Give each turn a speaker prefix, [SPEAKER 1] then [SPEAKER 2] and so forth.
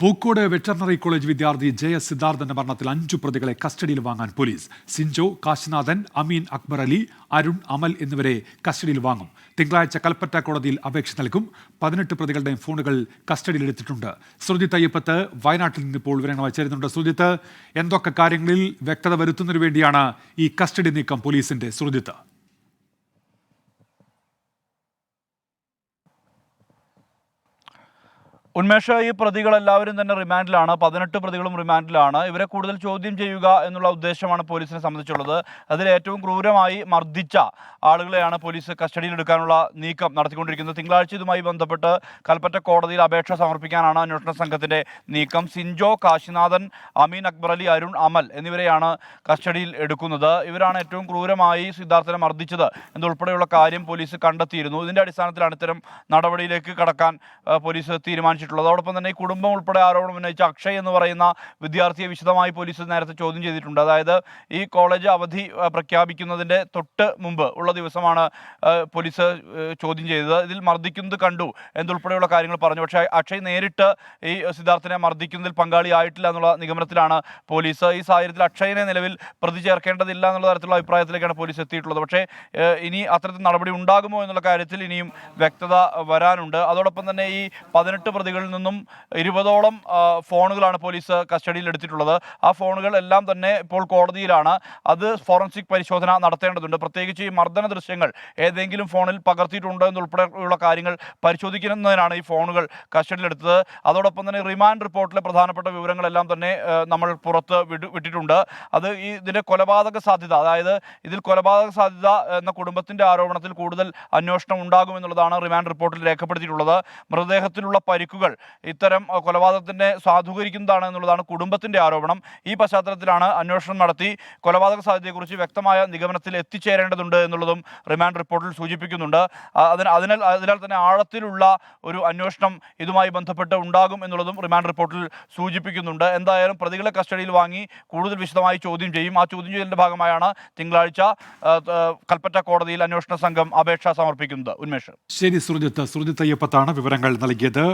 [SPEAKER 1] Pookode veterinary college വിദ്യാർത്ഥി ജയ സിദ്ധാർത്ഥന്റെ മരണത്തിൽ അഞ്ചു പ്രതികളെ കസ്റ്റഡിയിൽ വാങ്ങാൻ പോലീസ്. സിഞ്ചോ കാശിനാഥൻ അമീൻ അക്ബർ അലി അരുൺ അമൽ എന്നിവരെ കസ്റ്റഡിയിൽ വാങ്ങും. തിങ്കളാഴ്ച കൽപ്പറ്റ കോടതിയിൽ അപേക്ഷ നൽകും. പതിനെട്ട് പ്രതികളുടെയും ഫോണുകൾ കസ്റ്റഡിയിലെടുത്തിട്ടുണ്ട് ശ്രുതി അയ്യപ്പത്ത് വയനാട്ടിൽ നിന്ന് ഇപ്പോൾ വിവരങ്ങൾ ചേരുന്നുണ്ട്. ശ്രുതിത്ത് എന്തൊക്കെ കാര്യങ്ങളിൽ വ്യക്തത വരുത്തുന്നതിനു വേണ്ടിയാണ് ഈ കസ്റ്റഡി നീക്കം പോലീസിന്റെ ശ്രുതിത്ത്
[SPEAKER 2] ഉന്മേഷ ഈ പ്രതികളെല്ലാവരും തന്നെ റിമാൻഡിലാണ്. പതിനെട്ട് പ്രതികളും റിമാൻഡിലാണ്. ഇവരെ കൂടുതൽ ചോദ്യം ചെയ്യുക എന്നുള്ള ഉദ്ദേശമാണ് പോലീസിനെ സംബന്ധിച്ചുള്ളത്. അതിൽ ഏറ്റവും ക്രൂരമായി മർദ്ദിച്ച ആളുകളെയാണ് പോലീസ് കസ്റ്റഡിയിലെടുക്കാനുള്ള നീക്കം നടത്തിക്കൊണ്ടിരിക്കുന്നത്. തിങ്കളാഴ്ച ഇതുമായി ബന്ധപ്പെട്ട് കൽപ്പറ്റ കോടതിയിൽ അപേക്ഷ സമർപ്പിക്കാനാണ് അന്വേഷണ സംഘത്തിന്റെ നീക്കം. സിൻജോ കാശിനാഥൻ അമീൻ അക്ബർ അലി അരുൺ അമൽ എന്നിവരെയാണ് കസ്റ്റഡിയിൽ എടുക്കുന്നത്. ഇവരാണ് ഏറ്റവും ക്രൂരമായി സിദ്ധാർത്ഥനെ മർദ്ദിച്ചത് എന്നുൾപ്പെടെയുള്ള കാര്യം പോലീസ് കണ്ടെത്തിയിരുന്നു. ഇതിന്റെ അടിസ്ഥാനത്തിലാണ് ഇത്തരം നടപടിയിലേക്ക് കടക്കാൻ പോലീസ് പോലീസ് തീരുമാനിച്ചിട്ടുള്ളത് അതോടൊപ്പം തന്നെ ഈ കുടുംബം ഉൾപ്പെടെ ആരോപണം ഉന്നയിച്ച അക്ഷയ് എന്ന് പറയുന്ന വിദ്യാർത്ഥിയെ വിശദമായി പോലീസ് നേരത്തെ ചോദ്യം ചെയ്തിട്ടുണ്ട്. അതായത് ഈ കോളേജ് അവധി പ്രഖ്യാപിക്കുന്നതിന്റെ തൊട്ട് മുമ്പ് ഉള്ള ദിവസമാണ് പോലീസ് ചോദ്യം ചെയ്തത്. ഇതിൽ മർദ്ദിക്കുന്നത് കണ്ടു എന്നുൾപ്പെടെയുള്ള കാര്യങ്ങൾ പറഞ്ഞു. പക്ഷേ അക്ഷയ് നേരിട്ട് ഈ സിദ്ധാർത്ഥിനെ മർദ്ദിക്കുന്നതിൽ പങ്കാളിയായിട്ടില്ല എന്നുള്ള നിഗമനത്തിലാണ് പോലീസ്. ഈ സാഹചര്യത്തിൽ അക്ഷയനെ നിലവിൽ പ്രതി ചേർക്കേണ്ടതില്ല എന്നുള്ള തരത്തിലുള്ള അഭിപ്രായത്തിലേക്കാണ് പോലീസ് എത്തിയിട്ടുള്ളത്. പക്ഷേ ഇനി അത്തരത്തിൽ നടപടി ഉണ്ടാകുമോ എന്നുള്ള കാര്യത്തിൽ ഇനിയും വ്യക്തത വരാനുണ്ട്. അതോടൊപ്പം തന്നെ ഈ പതിനെട്ട് പ്രതികളിൽ നിന്നും ഇരുപതോളം ഫോണുകളാണ് പോലീസ് കസ്റ്റഡിയിൽ എടുത്തിട്ടുള്ളത്. ആ ഫോണുകൾ എല്ലാം തന്നെ ഇപ്പോൾ കോടതിയിലാണ്. അത് ഫോറൻസിക് പരിശോധന നടത്തേണ്ടതുണ്ട്. പ്രത്യേകിച്ച് ഈ മർദ്ദന ദൃശ്യങ്ങൾ ഏതെങ്കിലും ഫോണിൽ പകർത്തിയിട്ടുണ്ടോ എന്നുൾപ്പെടെയുള്ള കാര്യങ്ങൾ പരിശോധിക്കുന്നതിനാണ് ഈ ഫോണുകൾ കസ്റ്റഡിയിലെടുത്തത് അതോടൊപ്പം തന്നെ റിമാൻഡ് റിപ്പോർട്ടിലെ പ്രധാനപ്പെട്ട വിവരങ്ങളെല്ലാം തന്നെ നമ്മൾ പുറത്ത് വിടു വിട്ടിട്ടുണ്ട്. അത് ഈ ഇതിന്റെ കൊലപാതക സാധ്യത അതായത് ഇതിൽ കൊലപാതക സാധ്യത എന്ന കുടുംബത്തിന്റെ ആരോപണത്തിൽ കൂടുതൽ അന്വേഷണം ഉണ്ടാകുമെന്നുള്ളതാണ് റിമാൻഡ് റിപ്പോർട്ടിൽ രേഖപ്പെടുത്തിയിട്ടുള്ളത്. മൃതദേഹത്തിലുള്ള പരിക്കുകൾ ഇത്തരം കൊലപാതകത്തിനെ സാധൂകരിക്കുന്നതാണ് എന്നുള്ളതാണ് കുടുംബത്തിന്റെ ആരോപണം. ഈ പശ്ചാത്തലത്തിലാണ് അന്വേഷണം നടത്തി കൊലപാതക സാധ്യതയെക്കുറിച്ച് വ്യക്തമായ നിഗമനത്തിൽ എത്തിച്ചേരേണ്ടതുണ്ട് എന്നുള്ളതും റിമാൻഡ് റിപ്പോർട്ടിൽ സൂചിപ്പിക്കുന്നുണ്ട്. അതിന് അതിനാൽ അതിനാൽ തന്നെ ആഴത്തിലുള്ള ഒരു അന്വേഷണം ഇതുമായി ബന്ധപ്പെട്ട് ഉണ്ടാകും എന്നുള്ളതും റിമാൻഡ് റിപ്പോർട്ടിൽ സൂചിപ്പിക്കുന്നുണ്ട്. എന്തായാലും പ്രതികളെ കസ്റ്റഡിയിൽ വാങ്ങി കൂടുതൽ വിശദമായി ചോദ്യം ചെയ്യും. ആ ചോദ്യം ചെയ്യലിന്റെ ഭാഗമായാണ് തിങ്കളാഴ്ച കൽപ്പറ്റ കോടതിയിൽ അന്വേഷണ സംഘം അപേക്ഷ സമർപ്പിക്കുന്നത്. ഉന്മേഷ്.
[SPEAKER 1] ശരി ശ്രുതിത്ത് ശ്രുതിത്ത് അയ്യപ്പത്താണ് വിവരങ്ങൾ നൽകിയത്.